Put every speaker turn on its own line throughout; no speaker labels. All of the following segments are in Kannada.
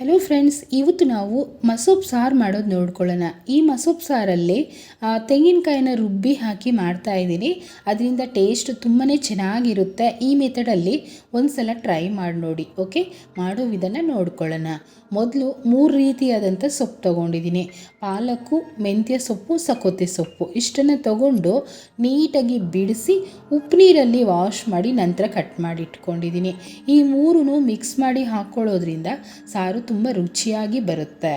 ಹಲೋ ಫ್ರೆಂಡ್ಸ್ ಇವತ್ತು ನಾವು ಮಸೂಪ್ ಸಾರು ಮಾಡೋದು ನೋಡ್ಕೊಳ್ಳೋಣ. ಈ ಮಸೂಪ್ ಸಾರಲ್ಲಿ ತೆಂಗಿನಕಾಯಿನ ರುಬ್ಬಿ ಹಾಕಿ ಮಾಡ್ತಾ ಇದ್ದೀನಿ. ಅದರಿಂದ ಟೇಸ್ಟ್ ತುಂಬಾ ಚೆನ್ನಾಗಿರುತ್ತೆ. ಈ ಮೆಥಡಲ್ಲಿ ಒಂದು ಸಲ ಟ್ರೈ ಮಾಡಿ ನೋಡಿ ಓಕೆ ಮಾಡೋ ವಿಧಾನ ನೋಡ್ಕೊಳ್ಳೋಣ. ಮೊದಲು ಮೂರು ರೀತಿಯಾದಂಥ ಸೊಪ್ಪು ತೊಗೊಂಡಿದ್ದೀನಿ. ಪಾಲಕು ಮೆಂತ್ಯ ಸೊಪ್ಪು ಸಕೋತೆ ಸೊಪ್ಪು. ಇಷ್ಟನ್ನು ತಗೊಂಡು ನೀಟಾಗಿ ಬಿಡಿಸಿ ಉಪ್ಪು ನೀರಲ್ಲಿ ವಾಶ್ ಮಾಡಿ ನಂತರ ಕಟ್ ಮಾಡಿ ಇಟ್ಕೊಂಡಿದ್ದೀನಿ. ಈ ಮೂರೂ ಮಿಕ್ಸ್ ಮಾಡಿ ಹಾಕ್ಕೊಳ್ಳೋದ್ರಿಂದ ಸಾರು ತುಂಬ ರುಚಿಯಾಗಿ ಬರುತ್ತೆ.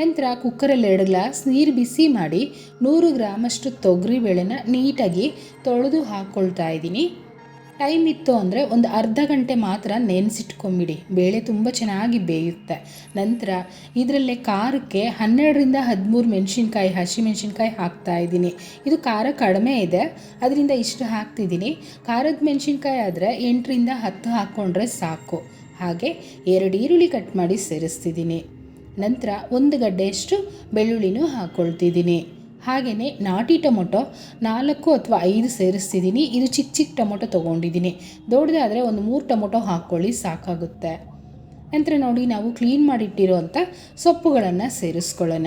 ನಂತರ ಕುಕ್ಕರಲ್ಲಿ ಎರಡು ಗ್ಲಾಸ್ ನೀರು ಬಿಸಿ ಮಾಡಿ ನೂರು ಗ್ರಾಮಷ್ಟು ತೊಗರಿಬೇಳೆನ ನೀಟಾಗಿ ತೊಳೆದು ಹಾಕ್ಕೊಳ್ತಾ ಇದ್ದೀನಿ. ಟೈಮ್ ಇತ್ತು ಅಂದರೆ ಒಂದು ಅರ್ಧ ಗಂಟೆ ಮಾತ್ರ ನೆನೆಸಿಟ್ಕೊಂಬಿಡಿ. ಬೇಳೆ ತುಂಬ ಚೆನ್ನಾಗಿ ಬೇಯುತ್ತೆ. ನಂತರ ಇದರಲ್ಲೇ ಖಾರಕ್ಕೆ ಹನ್ನೆರಡರಿಂದ ಹದಿಮೂರು ಮೆಣಸಿನ್ಕಾಯಿ, ಹಸಿ ಮೆಣಸಿನ್ಕಾಯಿ ಹಾಕ್ತಾ ಇದ್ದೀನಿ. ಇದು ಖಾರ ಕಡಿಮೆ ಇದೆ. ಅದರಿಂದ ಇಷ್ಟು ಹಾಕ್ತಿದ್ದೀನಿ. ಖಾರದ ಮೆಣಸಿನ್ಕಾಯಿ ಆದರೆ ಎಂಟರಿಂದ ಹತ್ತು ಹಾಕ್ಕೊಂಡ್ರೆ ಸಾಕು. ಹಾಗೆ ಎರಡು ಈರುಳ್ಳಿ ಕಟ್ ಮಾಡಿ ಸೇರಿಸ್ತಿದ್ದೀನಿ. ನಂತರ ಒಂದು ಗಡ್ಡೆಯಷ್ಟು ಬೆಳ್ಳುಳ್ಳಿನೂ ಹಾಕ್ಕೊಳ್ತಿದ್ದೀನಿ ಹಾಗೆಯೇ ನಾಟಿ ಟೊಮೊಟೊ ನಾಲ್ಕು ಅಥವಾ ಐದು ಸೇರಿಸ್ತಿದ್ದೀನಿ. ಇದು ಚಿಕ್ಕ ಚಿಕ್ಕ ಟೊಮೊಟೊ ತೊಗೊಂಡಿದ್ದೀನಿ. ದೊಡ್ಡದಾದರೆ ಒಂದು ಮೂರು ಟೊಮೊಟೊ ಹಾಕ್ಕೊಳ್ಳಿ, ಸಾಕಾಗುತ್ತೆ. ನಂತರ ನೋಡಿ, ನಾವು ಕ್ಲೀನ್ ಮಾಡಿಟ್ಟಿರೋವಂಥ ಸೊಪ್ಪುಗಳನ್ನು ಸೇರಿಸ್ಕೊಳ್ಳೋಣ.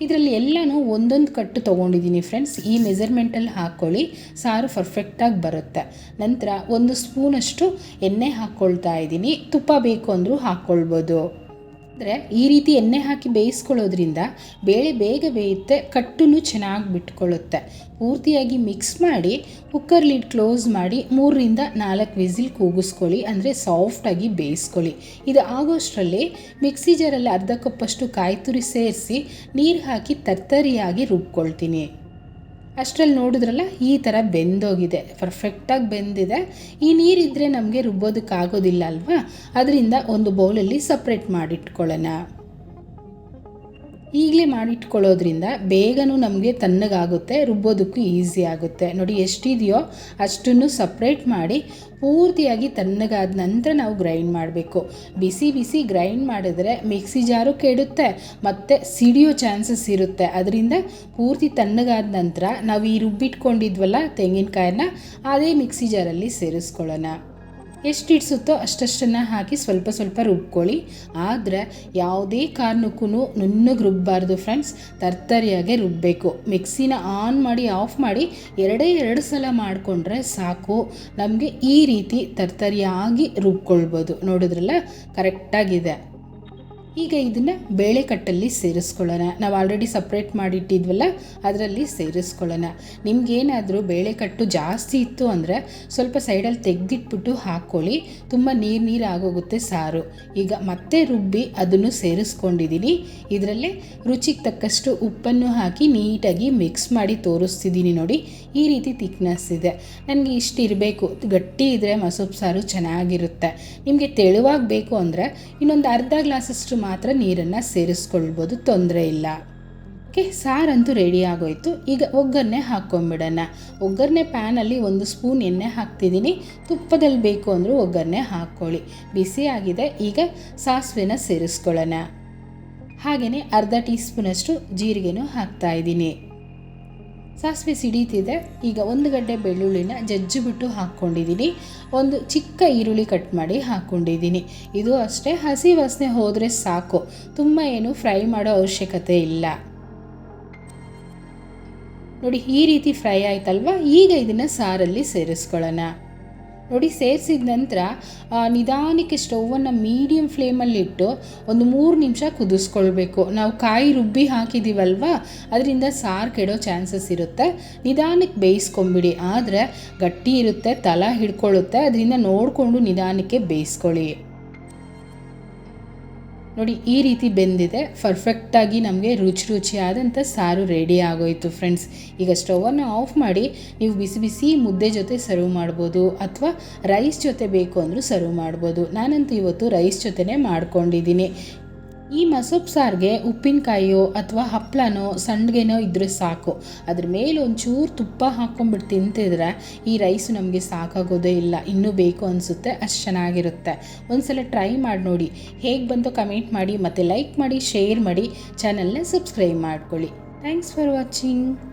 ಇದರಲ್ಲಿ ಎಲ್ಲನೂ ಒಂದೊಂದು ಕಟ್ಟು ತೊಗೊಂಡಿದ್ದೀನಿ ಫ್ರೆಂಡ್ಸ್. ಈ ಮೆಜರ್ಮೆಂಟಲ್ಲಿ ಹಾಕ್ಕೊಳ್ಳಿ, ಸಾರು ಪರ್ಫೆಕ್ಟಾಗಿ ಬರುತ್ತೆ. ನಂತರ ಒಂದು ಸ್ಪೂನಷ್ಟು ಎಣ್ಣೆ ಹಾಕ್ಕೊಳ್ತಾ ಇದ್ದೀನಿ. ತುಪ್ಪ ಬೇಕು ಅಂದರೂ ಹಾಕ್ಕೊಳ್ಬೋದು. ಅಂದರೆ ಈ ರೀತಿ ಎಣ್ಣೆ ಹಾಕಿ ಬೇಯಿಸ್ಕೊಳ್ಳೋದ್ರಿಂದ ಬೇಳೆ ಬೇಗ ಬೇಯುತ್ತೆ, ಕಟ್ಟುನು ಚೆನ್ನಾಗಿ ಬಿಟ್ಕೊಳ್ಳುತ್ತೆ. ಪೂರ್ತಿಯಾಗಿ ಮಿಕ್ಸ್ ಮಾಡಿ ಕುಕ್ಕರ್ ಲಿಡ್ ಕ್ಲೋಸ್ ಮಾಡಿ ಮೂರರಿಂದ ನಾಲ್ಕು ವಿಸಿಲ್ ಕೂಗಿಸ್ಕೊಳ್ಳಿ, ಅಂದರೆ ಸಾಫ್ಟಾಗಿ ಬೇಯಿಸ್ಕೊಳ್ಳಿ. ಇದು ಆಗೋಷ್ಟರಲ್ಲಿ ಮಿಕ್ಸಿ ಜಾರಲ್ಲಿ ಅರ್ಧ ಕಪ್ಪಷ್ಟು ಕಾಯಿ ತುರಿ ಸೇರಿಸಿ ನೀರು ಹಾಕಿ ತರ್ತರಿಯಾಗಿ ರುಬ್ಕೊಳ್ತೀನಿ. ಅಷ್ಟರಲ್ಲಿ ನೋಡಿದ್ರಲ್ಲ ಈ ಥರ ಬೆಂದೋಗಿದೆ ಪರ್ಫೆಕ್ಟಾಗಿ ಬೆಂದಿದೆ. ಈ ನೀರಿದ್ದರೆ ನಮಗೆ ರುಬ್ಬೋದಕ್ಕಾಗೋದಿಲ್ಲ ಅಲ್ವಾ? ಅದರಿಂದ ಒಂದು ಬೌಲಲ್ಲಿ ಸಪ್ರೇಟ್ ಮಾಡಿಟ್ಕೊಳ್ಳೋಣ. ಈಗಲೇ ಮಾಡಿಟ್ಕೊಳ್ಳೋದ್ರಿಂದ ಬೇಗನೂ ನಮಗೆ ತಣ್ಣಗಾಗುತ್ತೆ, ರುಬ್ಬೋದಕ್ಕೂ ಈಸಿ ಆಗುತ್ತೆ. ನೋಡಿ ಎಷ್ಟಿದೆಯೋ ಅಷ್ಟನ್ನು ಸಪ್ರೇಟ್ ಮಾಡಿ ಪೂರ್ತಿಯಾಗಿ ತಣ್ಣಗಾದ ನಂತರ ನಾವು ಗ್ರೈಂಡ್ ಮಾಡಬೇಕು. ಬಿಸಿ ಬಿಸಿ ಗ್ರೈಂಡ್ ಮಾಡಿದ್ರೆ ಮಿಕ್ಸಿ ಜಾರು ಕೆಡುತ್ತೆ, ಮತ್ತು ಸಿಡಿಯೋ ಚಾನ್ಸಸ್ ಇರುತ್ತೆ. ಅದರಿಂದ ಪೂರ್ತಿ ತಣ್ಣಗಾದ ನಂತರ ನಾವು ಈ ರುಬ್ಬಿಟ್ಕೊಂಡಿದ್ವಲ್ಲ ತೆಂಗಿನಕಾಯನ್ನ, ಅದೇ ಮಿಕ್ಸಿ ಜಾರಲ್ಲಿ ಸೇರಿಸ್ಕೊಳ್ಳೋಣ. ಎಷ್ಟು ಇಡ್ಸುತ್ತೋ ಅಷ್ಟಷ್ಟನ್ನು ಹಾಕಿ ಸ್ವಲ್ಪ ಸ್ವಲ್ಪ ರುಬ್ಕೊಳ್ಳಿ. ಆದರೆ ಯಾವುದೇ ಕಾರಣಕ್ಕೂ ನುಣ್ಣಗೆ ರುಬ್ಬಾರ್ದು ಫ್ರೆಂಡ್ಸ್ ತರ್ತರಿಯಾಗೆ ರುಬ್ಬಬೇಕು ಮಿಕ್ಸಿನ ಆನ್ ಮಾಡಿ, ಆಫ್ ಮಾಡಿ ಎರಡೇ ಎರಡು ಸಲ ಮಾಡಿಕೊಂಡ್ರೆ ಸಾಕು. ನಮಗೆ ಈ ರೀತಿ ತರ್ತರಿಯಾಗಿ ರುಬ್ಕೊಳ್ಬೋದು. ನೋಡಿದ್ರಲ್ಲ? ಕರೆಕ್ಟಾಗಿದೆ. ಈಗ ಇದನ್ನು ಬೇಳೆಕಟ್ಟಲ್ಲಿ ಸೇರಿಸ್ಕೊಳ್ಳೋಣ. ನಾವು ಆಲ್ರೆಡಿ ಸಪ್ರೇಟ್ ಮಾಡಿಟ್ಟಿದ್ವಲ್ಲ, ಅದರಲ್ಲಿ ಸೇರಿಸ್ಕೊಳ್ಳೋಣ. ನಿಮ್ಗೇನಾದರೂ ಬೇಳೆಕಟ್ಟು ಜಾಸ್ತಿ ಇತ್ತು ಅಂದರೆ ಸ್ವಲ್ಪ ಸೈಡಲ್ಲಿ ತೆಗೆದಿಟ್ಬಿಟ್ಟು ಹಾಕ್ಕೊಳ್ಳಿ ತುಂಬ ನೀರು ನೀರು ಆಗೋಗುತ್ತೆ ಸಾರು. ಈಗ ಮತ್ತೆ ರುಬ್ಬಿ ಅದನ್ನು ಸೇರಿಸ್ಕೊಂಡಿದ್ದೀನಿ ಇದರಲ್ಲಿ ರುಚಿಗೆ ತಕ್ಕಷ್ಟು ಉಪ್ಪನ್ನು ಹಾಕಿ ನೀಟಾಗಿ ಮಿಕ್ಸ್ ಮಾಡಿ ತೋರಿಸ್ತಿದ್ದೀನಿ ನೋಡಿ, ಈ ರೀತಿ ತಿಕ್ನೆಸ್ ಇದೆ. ನನಗೆ ಇಷ್ಟು ಇರಬೇಕು. ಗಟ್ಟಿ ಇದ್ದರೆ ಮಸೂಬ್ ಸಾರು ಚೆನ್ನಾಗಿರುತ್ತೆ. ನಿಮಗೆ ತೆಳುವಾಗಿ ಬೇಕು ಅಂದರೆ ಇನ್ನೊಂದು ಅರ್ಧ ಗ್ಲಾಸಷ್ಟು ಮಾತ್ರ ನೀರನ್ನು ಸೇರಿಸ್ಕೊಳ್ಬೋದು, ತೊಂದರೆ ಇಲ್ಲ. ಓಕೆ, ಸಾರಂತೂ ರೆಡಿ ಆಗೋಯ್ತು. ಈಗ ಒಗ್ಗರಣೆ ಹಾಕ್ಕೊಂಬಿಡೋಣ. ಒಗ್ಗರಣೆ ಪ್ಯಾನಲ್ಲಿ ಒಂದು ಸ್ಪೂನ್ ಎಣ್ಣೆ ಹಾಕ್ತಿದ್ದೀನಿ. ತುಪ್ಪದಲ್ಲಿ ಬೇಕು ಅಂದರೂ ಒಗ್ಗರಣೆ ಹಾಕ್ಕೊಳ್ಳಿ. ಬಿಸಿಯಾಗಿದೆ ಈಗ ಸಾಸಿವೆನ ಸೇರಿಸ್ಕೊಳ್ಳೋಣ. ಹಾಗೆಯೇ ಅರ್ಧ ಟೀ ಸ್ಪೂನಷ್ಟು ಜೀರಿಗೆನೂ ಹಾಕ್ತಾ ಇದ್ದೀನಿ. ಸಾಸಿವೆ ಸಿಡೀತಿದೆ. ಈಗ ಒಂದು ಗಡ್ಡೆ ಬೆಳ್ಳುಳ್ಳಿನ ಜಜ್ಜಿ ಬಿಟ್ಟು ಹಾಕ್ಕೊಂಡಿದ್ದೀನಿ. ಒಂದು ಚಿಕ್ಕ ಈರುಳ್ಳಿ ಕಟ್ ಮಾಡಿ ಹಾಕ್ಕೊಂಡಿದ್ದೀನಿ. ಇದು ಅಷ್ಟೇ, ಹಸಿ ವಾಸನೆ ಹೋದರೆ ಸಾಕು. ತುಂಬ ಏನು ಫ್ರೈ ಮಾಡೋ ಅವಶ್ಯಕತೆ ಇಲ್ಲ. ನೋಡಿ, ಈ ರೀತಿ ಫ್ರೈ ಆಯ್ತಲ್ವಾ? ಈಗ ಇದನ್ನು ಸಾರಲ್ಲಿ ಸೇರಿಸ್ಕೊಳ್ಳೋಣ. ನೋಡಿ ಸೇರಿಸಿದ ನಂತರ ನಿಧಾನಕ್ಕೆ ಸ್ಟೌವನ್ನು ಮೀಡಿಯಮ್ ಫ್ಲೇಮಲ್ಲಿಟ್ಟು ಒಂದು ಮೂರು ನಿಮಿಷ ಕುದಿಸ್ಕೊಳ್ಬೇಕು. ನಾವು ಕಾಯಿ ರುಬ್ಬಿ ಹಾಕಿದ್ದೀವಲ್ವಾ ಅದರಿಂದ ಸಾರು ಕೆಡೋ ಚಾನ್ಸಸ್ ಇರುತ್ತೆ. ನಿಧಾನಕ್ಕೆ ಬೇಯಿಸ್ಕೊಂಬಿಡಿ. ಆದರೆ ಗಟ್ಟಿ ಇರುತ್ತೆ, ತಲ ಹಿಡ್ಕೊಳ್ಳುತ್ತೆ. ಅದರಿಂದ ನೋಡಿಕೊಂಡು ನಿಧಾನಕ್ಕೆ ಬೇಯಿಸ್ಕೊಳ್ಳಿ. ನೋಡಿ, ಈ ರೀತಿ ಬೆಂದಿದೆ. ಪರ್ಫೆಕ್ಟಾಗಿ ನಮಗೆ ರುಚಿ ರುಚಿಯಾದಂಥ ಸಾರು ರೆಡಿ ಆಗೋಯಿತು ಫ್ರೆಂಡ್ಸ್ ಈಗ ಸ್ಟವನ್ನು ಆಫ್ ಮಾಡಿ, ನೀವು ಬಿಸಿ ಬಿಸಿ ಮುದ್ದೆ ಜೊತೆ ಸರ್ವ್ ಮಾಡ್ಬೋದು ಅಥವಾ ರೈಸ್ ಜೊತೆ ಬೇಕು ಅಂದರೂ ಸರ್ವ್ ಮಾಡ್ಬೋದು. ನಾನಂತೂ ಇವತ್ತು ರೈಸ್ ಜೊತೆನೇ ಮಾಡ್ಕೊಂಡಿದ್ದೀನಿ. ಈ ಮಸೊಪ್ಪು ಸಾರಿಗೆ ಉಪ್ಪಿನಕಾಯಿಯೋ ಅಥವಾ ಹಪ್ಪಳನೋ ಸಂಡಿಗೆನೋ ಇದ್ದರೆ ಸಾಕು. ಅದ್ರ ಮೇಲೆ ಒಂಚೂರು ತುಪ್ಪ ಹಾಕ್ಕೊಂಬಿಟ್ಟು ತಿಂತಿದ್ರೆ ಈ ರೈಸು ನಮಗೆ ಸಾಕಾಗೋದೇ ಇಲ್ಲ. ಇನ್ನೂ ಬೇಕು ಅನಿಸುತ್ತೆ, ಅಷ್ಟು ಚೆನ್ನಾಗಿರುತ್ತೆ. ಒಂದ್ಸಲ ಟ್ರೈ ಮಾಡಿ ನೋಡಿ. ಹೇಗೆ ಬಂತು ಕಮೆಂಟ್ ಮಾಡಿ ಮತ್ತು ಲೈಕ್ ಮಾಡಿ, ಶೇರ್ ಮಾಡಿ, ಚಾನಲ್ನ ಸಬ್ಸ್ಕ್ರೈಬ್ ಮಾಡ್ಕೊಳ್ಳಿ. Thanks for watching.